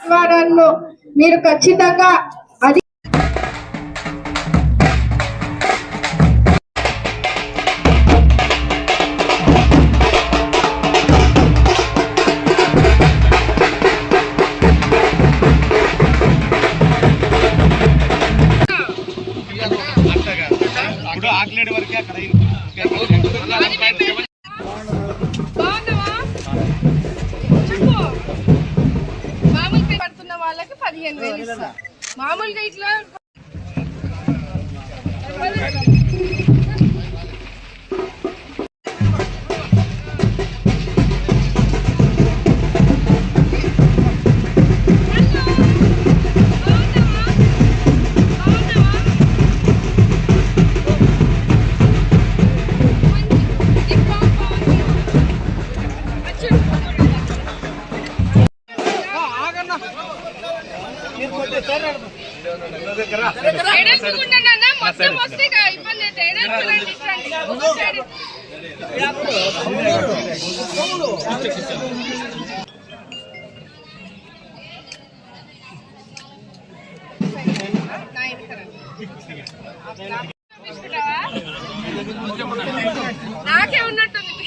నివారణను మీరు ఖచ్చితంగా మామూలుగా ఇట్లా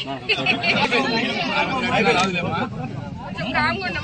ఉన్నట్టుంది కొంచెం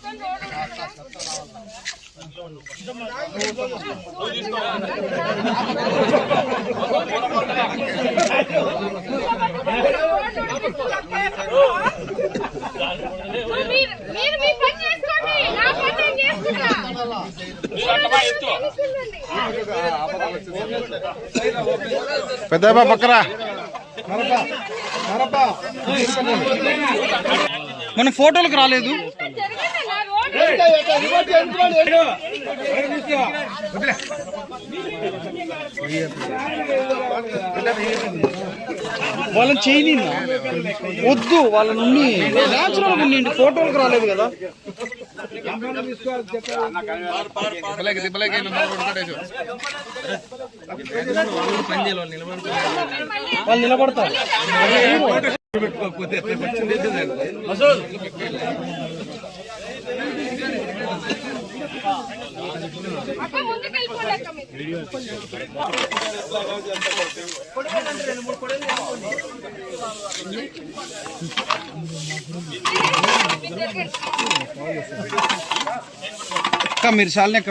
పెద్ద పక్కరా. మన ఫోటోలకు రాలేదు. వాళ్ళని చేయని వద్దు వాళ్ళ నుండి న్యాచురల్ ఉండి ఫోటోలకు రాలేదు కదా. వాళ్ళు నిలబడతారు. అక్క ముందుకు వెళ్ళిపోండి అక్క మీరు. మీరు జరగండి. అక్క మీరు చాలని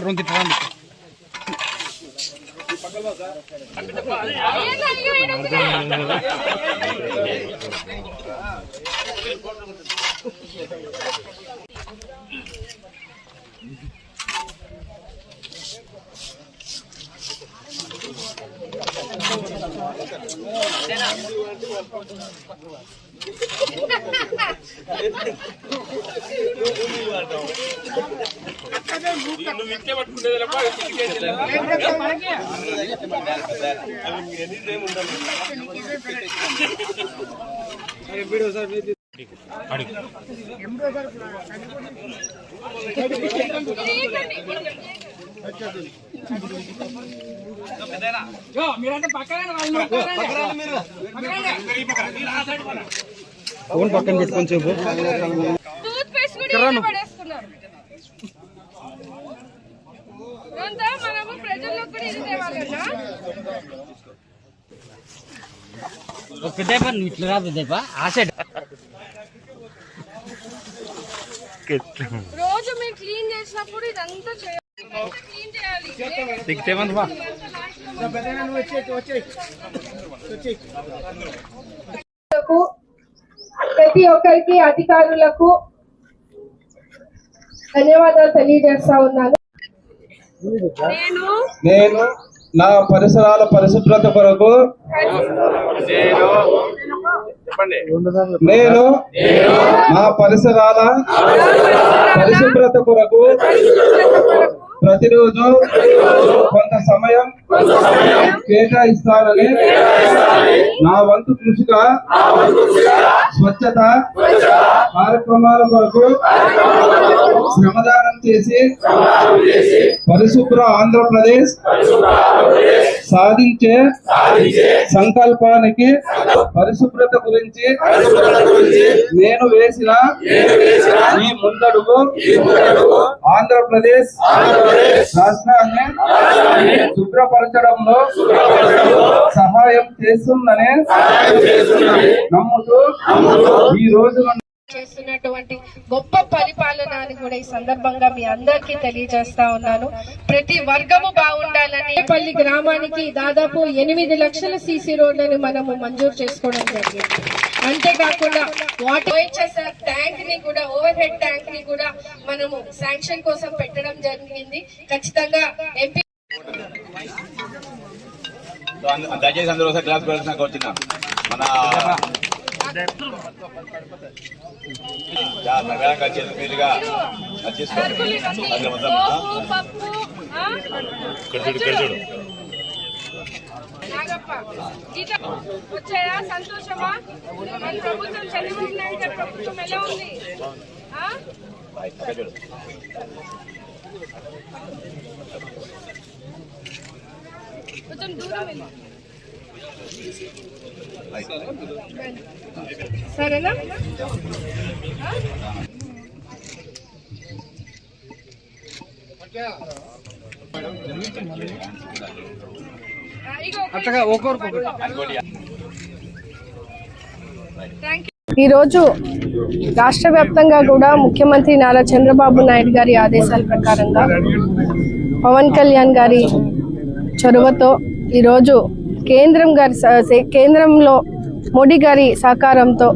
ఎక్కడ రెండు తిట్టండి ఏంది అయ్యో, ఈయన వదిలే. ఫోన్ పక్కన పెట్టుకొని చెప్పు. మనము ప్రజల్లోకి కూడా ఇది ఇట్లా రాదు దేపా ఆశ రోజు మీరు క్లీన్ చేసినప్పుడు ఇదంతా చేయాలి లకు, ప్రతి ఒక్కరికి అధికారులకు ధన్యవాదాలు తెలియజేస్తా ఉన్నాను. నేను నేను నా పరిసరాల పరిశుభ్రత కొరకు నేను నా పరిసరాల పరిశుభ్రత కొరకు ప్రతిరోజు కొంత సమయం కేటాయిస్తానని నా వంతు కృషిగా స్వచ్ఛత కార్యక్రమాల కొరకు శ్రమదానం చేసి పరిశుభ్ర ఆంధ్రప్రదేశ్ సాధించే సంకల్పానికి పరిశుభ్రత గురించి నేను వేసిన ఈ ముందడుగు ఆంధ్రప్రదేశ్ రాష్ట్రాన్ని శుభ్రపరచడంలో సహాయం చేస్తుందని నమ్ముతూ ఈ రోజు చేస్తున్నటువంటి గొప్ప పరిపాలన అని కూడా ఈ సందర్భంగా మీ అందరికీ తెలియజేస్తా ఉన్నాను. ప్రతి వర్గము బాగుండాలని పల్లి గ్రామానికి దాదాపు ఎనిమిది లక్షల సీసీ రోడ్లను మనము మంజూరు చేసుకోవడం జరిగింది. అంతేకాకుండా వాటర్ ఓహెచ్ఎస్ఆర్ ట్యాంక్ని కూడా ఓవర్ హెడ్ ట్యాంక్ని కూడా మనము శాంక్షన్ కోసం పెట్టడం జరిగింది. ఖచ్చితంగా ఎంపీ దయచేసి అందరూ ఒకసారి క్లాస్ పెట్టినాక వచ్చిన మన చాలా ప్రకారంగా చేతులు వచ్చాయా సంతోషమా మన ప్రభుత్వం చంద్రబాబు నాయుడు గారి ప్రభుత్వం ఎలా ఉంది కొంచెం దూరం వెళ్ళి. సరేనా? అట్టగా ఒకరికొకరు ఈరోజు రాష్ట్ర వ్యాప్తంగా కూడా ముఖ్యమంత్రి నారా చంద్రబాబు నాయుడు గారి ఆదేశాల ప్రకారంగా పవన్ కళ్యాణ్ గారి చొరవతో ఈరోజు కేంద్రం గారి సే- కేంద్రంలో మోడీ గారి సహకారంతో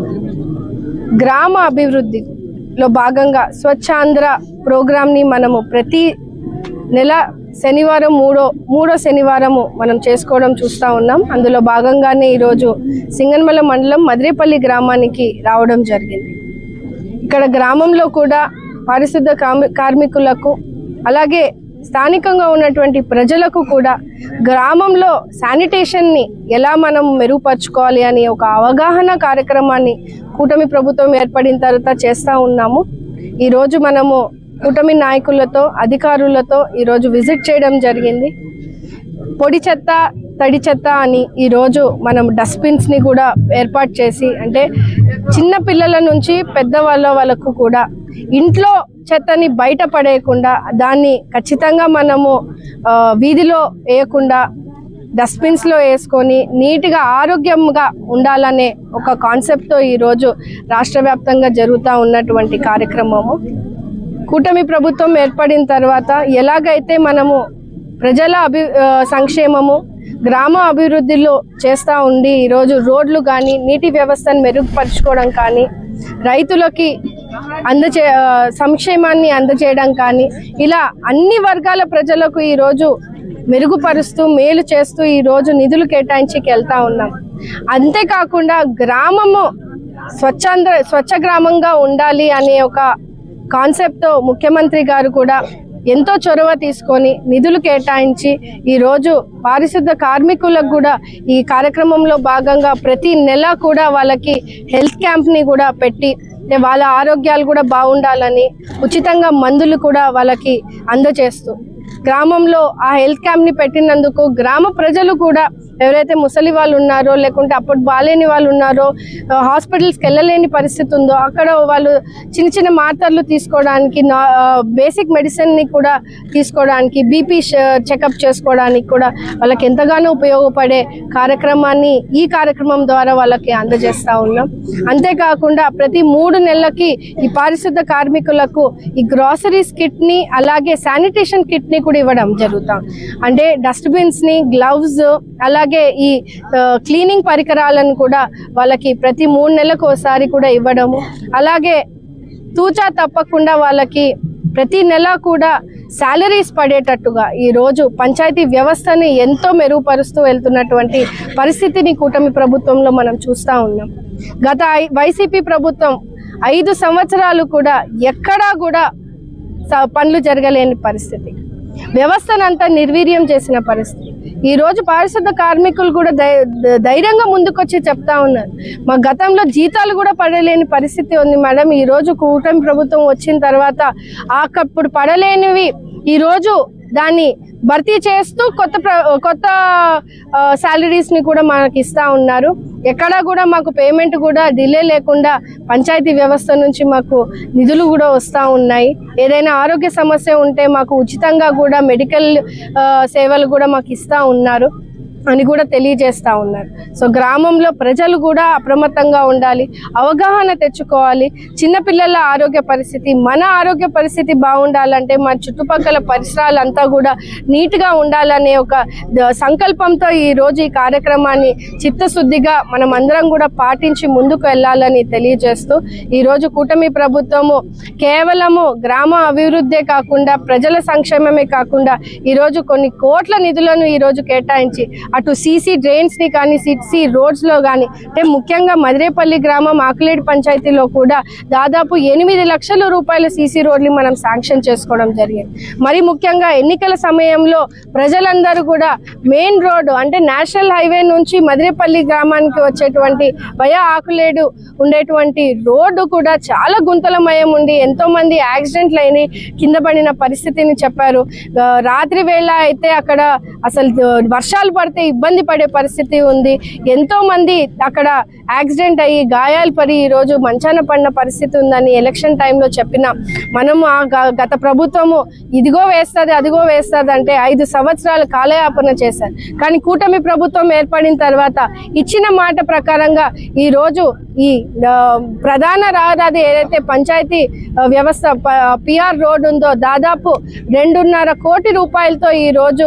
గ్రామ అభివృద్ధిలో భాగంగా స్వచ్ఛాంధ్ర ప్రోగ్రామ్ని మనము ప్రతి నెల శనివారం మూడో మూడో శనివారము మనం చేసుకోవడం చూస్తూ ఉన్నాం. అందులో భాగంగానే ఈరోజు సింగన్మల మండలం మదిరేపల్లి గ్రామానికి రావడం జరిగింది. ఇక్కడ గ్రామంలో కూడా పారిశుద్ధ కార్మి- కార్మికులకు అలాగే స్థానికంగా ఉన్నటువంటి ప్రజలకు కూడా గ్రామంలో శానిటేషన్ని ఎలా మనం మెరుగుపరుచుకోవాలి అని ఒక అవగాహన కార్యక్రమాన్ని కూటమి ప్రభుత్వం ఏర్పడిన తర్వాత చేస్తూ ఉన్నాము. ఈరోజు మనము కూటమి నాయకులతో అధికారులతో ఈరోజు విజిట్ చేయడం జరిగింది. పొడి చెత్త తడి చెత్త అని ఈరోజు మనం డస్ట్బిన్స్ని కూడా ఏర్పాటు చేసి అంటే చిన్న పిల్లల నుంచి పెద్దవాళ్ళ వాళ్ళకు కూడా ఇంట్లో చెత్తని బయట పడేయకుండా దాన్ని ఖచ్చితంగా మనము వీధిలో వేయకుండా డస్ట్బిన్స్లో వేసుకొని నీట్గా ఆరోగ్యంగా ఉండాలనే ఒక కాన్సెప్ట్తో ఈరోజు రాష్ట్ర వ్యాప్తంగా జరుగుతూ ఉన్నటువంటి కార్యక్రమము. కూటమి ప్రభుత్వం ఏర్పడిన తర్వాత ఎలాగైతే మనము ప్రజల అభి సంక్షేమము గ్రామ అభివృద్ధిలో చేస్తూ ఉండి ఈరోజు రోడ్లు కానీ నీటి వ్యవస్థను మెరుగుపరుచుకోవడం కానీ రైతులకి అందచే సంక్షేమాన్ని అందజేయడం కానీ ఇలా అన్ని వర్గాల ప్రజలకు ఈరోజు మెరుగుపరుస్తూ మేలు చేస్తూ ఈరోజు నిధులు కేటాయించికి వెళ్తా ఉన్నాం. అంతేకాకుండా గ్రామము స్వచ్ఛంద స్వచ్ఛ గ్రామంగా ఉండాలి అనే ఒక కాన్సెప్ట్తో ముఖ్యమంత్రి గారు కూడా ఎంతో చొరవ తీసుకొని నిధులు కేటాయించి ఈరోజు పారిశుద్ధ కార్మికులకు కూడా ఈ కార్యక్రమంలో భాగంగా ప్రతి నెల కూడా వాళ్ళకి హెల్త్ క్యాంప్ని కూడా పెట్టి వాళ్ళ ఆరోగ్యాలు కూడా బాగుండాలని ఉచితంగా మందులు కూడా వాళ్ళకి అందజేస్తూ గ్రామంలో ఆ హెల్త్ క్యాంప్ని పెట్టినందుకు గ్రామ ప్రజలు కూడా ఎవరైతే ముసలి వాళ్ళు ఉన్నారో లేకుంటే అప్పుడు బాలేని వాళ్ళు ఉన్నారో హాస్పిటల్స్కి వెళ్ళలేని పరిస్థితి ఉందో అక్కడ వాళ్ళు చిన్న చిన్న మాత్రలు తీసుకోవడానికి నా- బేసిక్ మెడిసిన్ని కూడా తీసుకోవడానికి బీపీ చెకప్ చేసుకోవడానికి కూడా వాళ్ళకి ఎంతగానో ఉపయోగపడే కార్యక్రమాన్ని ఈ కార్యక్రమం ద్వారా వాళ్ళకి అందజేస్తూ ఉన్నాం. అంతేకాకుండా ప్రతి మూడు నెలలకి ఈ పారిశుద్ధ కార్మికులకు ఈ గ్రాసరీస్ కిట్ని అలాగే శానిటేషన్ కిట్ ని కూడా ఇవ్వడం జరుగుతాం. అంటే డస్ట్బిన్స్ని గ్లవ్స్ అలాగే ఈ క్లీనింగ్ పరికరాలను కూడా వాళ్ళకి ప్రతి మూడు నెలలకు ఒకసారి కూడా ఇవ్వడము. అలాగే తూచా తప్పకుండా వాళ్ళకి ప్రతి నెల కూడా శాలరీస్ పడేటట్టుగా ఈరోజు పంచాయతీ వ్యవస్థని ఎంతో మెరుగుపరుస్తూ వెళ్తున్నటువంటి పరిస్థితిని కూటమి ప్రభుత్వంలో మనం చూస్తూ ఉన్నాం. గత వైసీపీ ప్రభుత్వం ఐదు సంవత్సరాలు కూడా ఎక్కడా కూడా స- పనులు జరగలేని పరిస్థితి. వ్యవస్థనంతా నిర్వీర్యం చేసిన పరిస్థితి. ఈ రోజు పారిశుద్ధ కార్మికులు కూడా ధైర్యంగా ముందుకొచ్చి చెప్తా ఉన్నారు. మా గతంలో జీతాలు కూడా పడలేని పరిస్థితి ఉంది మేడం. ఈ రోజు కూటమి ప్రభుత్వం వచ్చిన తర్వాత ఆకప్పుడు పడలేనివి. ఈరోజు దాన్ని భర్తీ చేస్తూ కొత్త ప్ర- కొత్త శాలరీస్ని కూడా మనకి ఇస్తా ఉన్నారు. ఎక్కడా కూడా మాకు పేమెంట్ కూడా డిలే లేకుండా పంచాయతీ వ్యవస్థ నుంచి మాకు నిధులు కూడా వస్తూ ఉన్నాయి. ఏదైనా ఆరోగ్య సమస్య ఉంటే మాకు ఉచితంగా కూడా మెడికల్ సేవలు కూడా మాకు ఇస్తూ ఉన్నారు. అని కూడా తెలియజేస్తా ఉన్నారు. సో గ్రామంలో ప్రజలు కూడా అప్రమత్తంగా ఉండాలి అవగాహన తెచ్చుకోవాలి. చిన్నపిల్లల ఆరోగ్య పరిస్థితి మన ఆరోగ్య పరిస్థితి బాగుండాలంటే మన చుట్టుపక్కల పరిసరాలంతా కూడా నీట్గా ఉండాలనే ఒక సంకల్పంతో ఈ రోజు ఈ కార్యక్రమాన్ని చిత్తశుద్ధిగా మనం అందరం కూడా పాటించి ముందుకు వెళ్ళాలని తెలియజేస్తూ ఈరోజు కూటమి ప్రభుత్వము కేవలము గ్రామ అభివృద్ధే కాకుండా ప్రజల సంక్షేమమే కాకుండా ఈరోజు కొన్ని కోట్ల నిధులను ఈరోజు కేటాయించి అటు సీసీ డ్రైన్స్ని కానీ సిసి రోడ్స్లో కానీ అంటే ముఖ్యంగా మదిరేపల్లి గ్రామం ఆకులేడు పంచాయతీలో కూడా దాదాపు ఎనిమిది లక్షల రూపాయల సీసీ రోడ్లు మనం శాంక్షన్ చేసుకోవడం జరిగింది. మరి ముఖ్యంగా ఎన్నికల సమయంలో ప్రజలందరూ కూడా మెయిన్ రోడ్డు అంటే నేషనల్ హైవే నుంచి మదిరేపల్లి గ్రామానికి వచ్చేటువంటి భయ ఆకులేడు ఉండేటువంటి రోడ్డు కూడా చాలా గుంతలమయం ఉండి ఎంతో మంది యాక్సిడెంట్లు అయినాయి కింద పడిన పరిస్థితిని చెప్పారు. రాత్రి వేళ అయితే అక్కడ అసలు వర్షాలు పడితే ఇబ్బంది పడే పరిస్థితి ఉంది. ఎంతో మంది అక్కడ యాక్సిడెంట్ అయ్యి గాయాలు పడి ఈ రోజు మంచాన పడిన పరిస్థితి ఉందని ఎలక్షన్ టైంలో చెప్పిన మనము ఆ గ- గత ప్రభుత్వము ఇదిగో వేస్తుంది అదిగో వేస్తుంది అంటే ఐదు సంవత్సరాలు కాలయాపన చేశారు. కానీ కూటమి ప్రభుత్వం ఏర్పడిన తర్వాత ఇచ్చిన మాట ప్రకారంగా ఈ రోజు ఈ ప్రధాన రహదారి ఏదైతే పంచాయతీ వ్యవస్థ పిఆర్ రోడ్ ఉందో దాదాపు రెండున్నర కోటి రూపాయలతో ఈ రోజు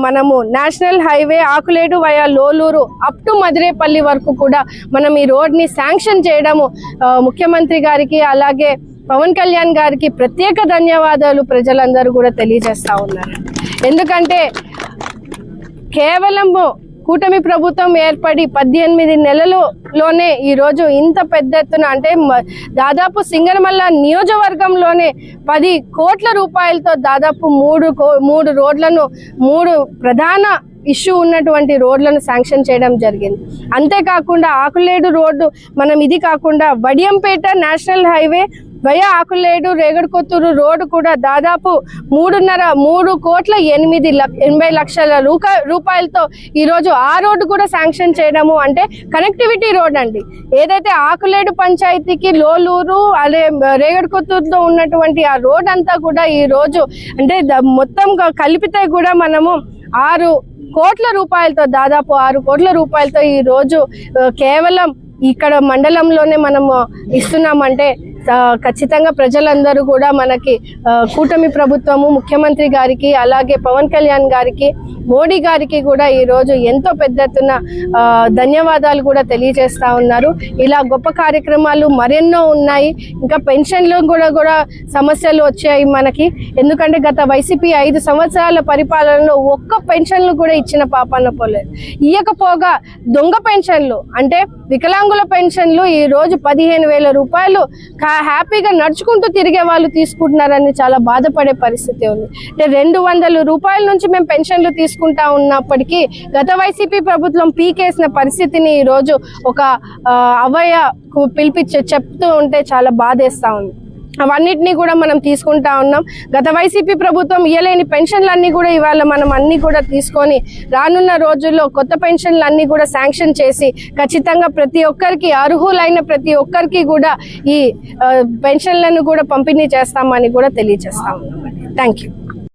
మనము national highway Akuledu via Loluru up to Madirepalli వరకు కూడా మనం ఈ రోడ్ని శాంక్షన్ చేయడము ముఖ్యమంత్రి గారికి అలాగే పవన్ కళ్యాణ్ గారికి ప్రత్యేక ధన్యవాదాలు ప్రజలందరూ కూడా తెలియజేస్తా ఉన్నారు. ఎందుకంటే కేవలము కూటమి ప్రభుత్వం ఏర్పడి పద్దెనిమిది నెలలులోనే ఈరోజు ఇంత పెద్ద ఎత్తున అంటే మ- దాదాపు సింగనమల్ల నియోజకవర్గంలోనే పది కోట్ల రూపాయలతో దాదాపు మూడు కో- మూడు రోడ్లను మూడు ప్రధాన ఇష్యూ ఉన్నటువంటి రోడ్లను శాంక్షన్ చేయడం జరిగింది. అంతేకాకుండా ఆకులేడు రోడ్డు మనం ఇది కాకుండా Vadiyampeta national highway via Akuledu Regadikothuru road కూడా దాదాపు మూడున్నర మూడు కోట్ల ఎనిమిది ఎనభై లక్షల రూక- రూపాయలతో ఈరోజు ఆ రోడ్డు కూడా శాంక్షన్ చేయడము అంటే కనెక్టివిటీ రోడ్ అండి ఏదైతే ఆకులేడు పంచాయతీకి లోలూరు అదే రేగడికొత్తూరుతో ఉన్నటువంటి ఆ రోడ్ అంతా కూడా ఈ రోజు అంటే మొత్తం కలిపితే కూడా మనము ఆరు కోట్ల రూపాయలతో దాదాపు ఆరు కోట్ల రూపాయలతో ఈ రోజు కేవలం ఇక్కడ మండలంలోనే మనము ఇస్తున్నామంటే ఖచ్చితంగా ప్రజలందరూ కూడా మనకి కూటమి ప్రభుత్వము ముఖ్యమంత్రి గారికి అలాగే పవన్ కళ్యాణ్ గారికి మోడీ గారికి కూడా ఈరోజు ఎంతో పెద్ద ఎత్తున ధన్యవాదాలు కూడా తెలియజేస్తా ఉన్నారు. ఇలా గొప్ప కార్యక్రమాలు మరెన్నో ఉన్నాయి. ఇంకా పెన్షన్లు కూడా కూడా సమస్యలు వచ్చాయి మనకి. ఎందుకంటే గత వైసీపీ ఐదు సంవత్సరాల పరిపాలనలో ఒక్క పెన్షన్లు కూడా ఇచ్చిన పాపాన పోలేదు ఇయ్యకపోగా దొంగ పెన్షన్లు అంటే వికలాంగుల పెన్షన్లు ఈ రోజు పదిహేను వేల రూపాయలు హ్యాపీగా నడుచుకుంటూ తిరిగే వాళ్ళు తీసుకుంటున్నారని చాలా బాధపడే పరిస్థితి ఉంది. అంటే రెండు వందల రూపాయల నుంచి మేము పెన్షన్లు తీసుకుంటా ఉన్నప్పటికీ గత వైసీపీ ప్రభుత్వం పీకేసిన పరిస్థితిని ఈరోజు రోజు ఒక అవయ పిలిపించి చెప్తూ ఉంటే చాలా బాధేస్తా ఉంది. అవన్నిటినీ కూడా మనం తీసుకుంటా ఉన్నాం. గత వైసీపీ ప్రభుత్వం ఇయ్యలేని పెన్షన్లన్నీ కూడా ఇవాళ మనం అన్ని కూడా తీసుకొని రానున్న రోజుల్లో కొత్త పెన్షన్లన్నీ కూడా శాంక్షన్ చేసి ఖచ్చితంగా ప్రతి ఒక్కరికి అర్హులైన ప్రతి ఒక్కరికి కూడా ఈ పెన్షన్లను కూడా పంపిణీ చేస్తామని కూడా తెలియజేస్తా ఉన్నాం. Thank you